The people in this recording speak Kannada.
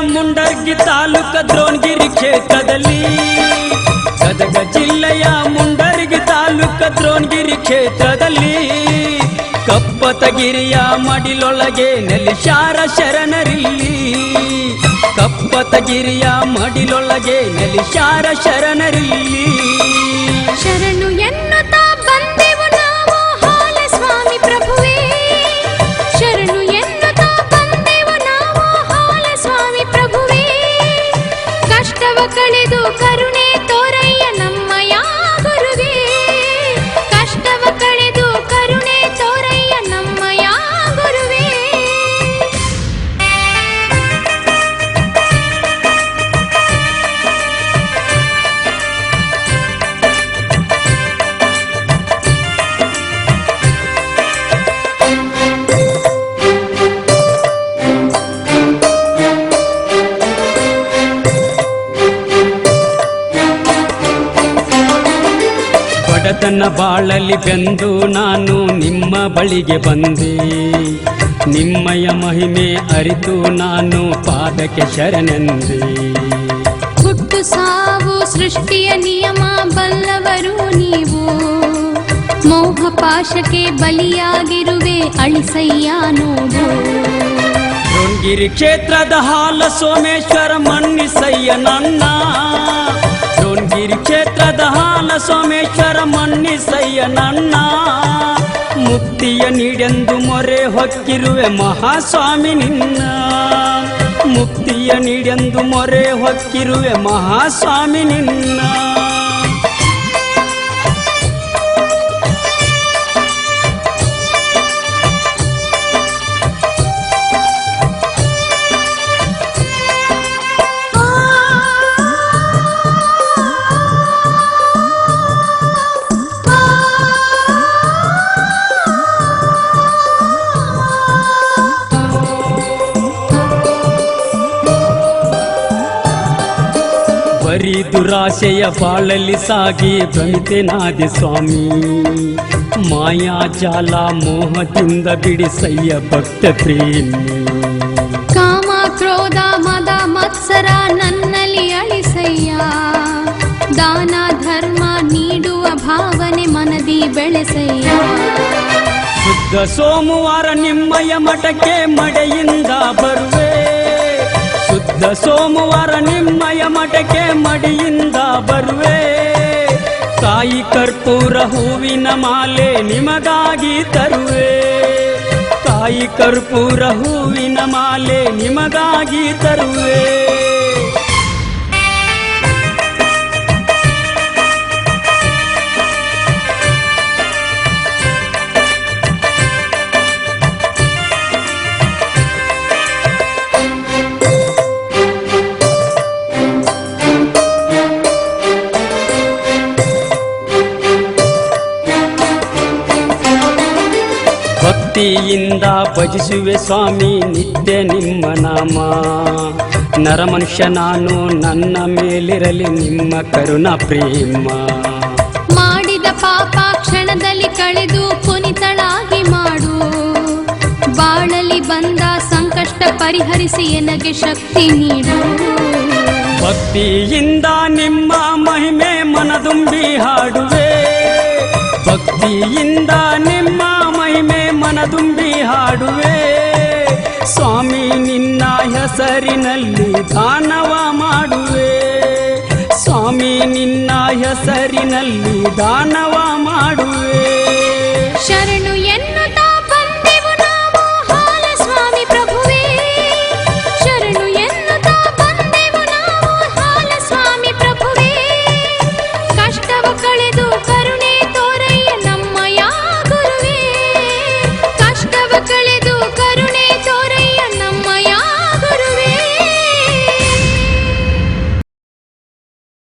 ಮುಂಡರ್ಗಿ ತಾಲೂಕ ದ್ರೋಣಗಿರಿ ಕ್ಷೇತ್ರದಲ್ಲಿ. ಗದಗ ಜಿಲ್ಲೆಯ ಮುಂಡರ್ಗಿ ತಾಲೂಕ ದ್ರೋಣಗಿರಿ ಕ್ಷೇತ್ರದಲ್ಲಿ. ಕಪ್ಪತಗಿರಿಯ ಮಡಿಲೊಳಗೆ ನೆಲಿಶಾರ ಶರಣರಿಲ್ಲಿ. ಕಪ್ಪತಗಿರಿಯ ಮಡಿಲೊಳಗೆ ನೆಲಿಶಾರ ಶರಣರಿಲ್ಲಿ. ಬಡತನ ಬಾಳಲಿ ಬೆಂದು ನಾನು ನಿಮ್ಮ ಬಳಿಗೆ ಬಂದೆ. ನಿಮ್ಮಯ ಮಹಿಮೆ ಅರಿತು ನಾನು ಪಾದಕ್ಕೆ ಶರಣೆಂದೆ. ಹುಟ್ಟು ಸಾವು ಸೃಷ್ಟಿಯ ನಿಯಮ ಬಲ್ಲವರು ನೀವು. ಮೋಹ ಪಾಶಕ್ಕೆ ಬಲಿಯಾಗಿರುವೆ ಅಳಿಸಯ್ಯ ನೋಡು. ಶೃಂಗಿರಿ ಕ್ಷೇತ್ರದ ಹಾಲ ಸೋಮೇಶ್ವರ ಮನ್ನಿಸಯ್ಯ ನನ್ನ. ಸೋಮೇಶ್ವರ ಮನ್ನಿಸಯ್ಯ ನನ್ನ. ಮುಕ್ತಿಯ ನೀಡೆಂದು ಮೊರೆ ಹೊಕ್ಕಿರುವೆ ಮಹಾಸ್ವಾಮಿ ನಿನ್ನ. ಮುಕ್ತಿಯ ನೀಡೆಂದು ಮೊರೆ ಹೊಕ್ಕಿರುವೆ ಮಹಾಸ್ವಾಮಿ ನಿನ್ನ. ದುರಾಶೆಯ ಬಾಳಲ್ಲಿ ಸಾಗಿ ಭ್ರಮಿತೆನಾದೆ ಸ್ವಾಮಿ. ಮಾಯಾಜಾಲ ಮೋಹದಿಂದ ಬಿಡಿಸಯ್ಯ ಭಕ್ತ ಪ್ರೇಮಿ. ಕಾಮ ಕ್ರೋಧ ಮದ ಮತ್ಸರ ನನ್ನಲ್ಲಿ ಅಳಿಸಯ್ಯ. ದಾನ ಧರ್ಮ ನೀಡುವ ಭಾವನೆ ಮನದಿ ಬೆಳೆಸಯ್ಯ. ಶುದ್ಧ ಸೋಮವಾರ ನಿಮ್ಮಯ ಮಠಕ್ಕೆ ಮಡೆಯಿಂದ ಬರುವೆ. ಶುದ್ಧ ಸೋಮವಾರ ನಿಮ್ಮಯ ಮಠಕ್ಕೆ ಮಡಿಯಿಂದ ಬರುವೆ. ತಾಯಿ ಕರ್ಪೂರ ಹೂವಿನ ಮಾಲೆ ನಿಮಗಾಗಿ ತರುವೆ. ತಾಯಿ ಕರ್ಪೂರ ಹೂವಿನ ಮಾಲೆ ನಿಮಗಾಗಿ ತರುವೆ. ಭಕ್ತಿಯಿಂದ ಭಜಿಸುವೆ ಸ್ವಾಮಿ ನಿತ್ಯ ನಿಮ್ಮ ನಾಮ. ನರಮನುಷ್ಯ ನಾನು ನನ್ನ ಮೇಲಿರಲಿ ನಿಮ್ಮ ಕರುಣ ಪ್ರೇಮ. ಮಾಡಿದ ಪಾಪ ಕ್ಷಣದಲ್ಲಿ ಕಳೆದು ಕುನಿತಳಾಗಿ ಮಾಡು. ಬಾಳಲಿ ಬಂದ ಸಂಕಷ್ಟ ಪರಿಹರಿಸಿ ನನಗೆ ಶಕ್ತಿ ನೀಡು. ಭಕ್ತಿಯಿಂದ ನಿಮ್ಮ ಮಹಿಮೆ ಮನದುಂಬಿ ಹಾಡುವೆ. ಭಕ್ತಿಯಿಂದ ನಿಮ್ಮ ಮನದುಂಬಿ ಹಾಡುವೆ. ಸ್ವಾಮಿ ನಿನ್ನ ಹೆಸರಿನಲ್ಲಿ ದಾನವ ಮಾಡುವೆ. ಸ್ವಾಮಿ ನಿನ್ನ ಹೆಸರಿನಲ್ಲಿ ದಾನವ ಮಾಡುವೆ.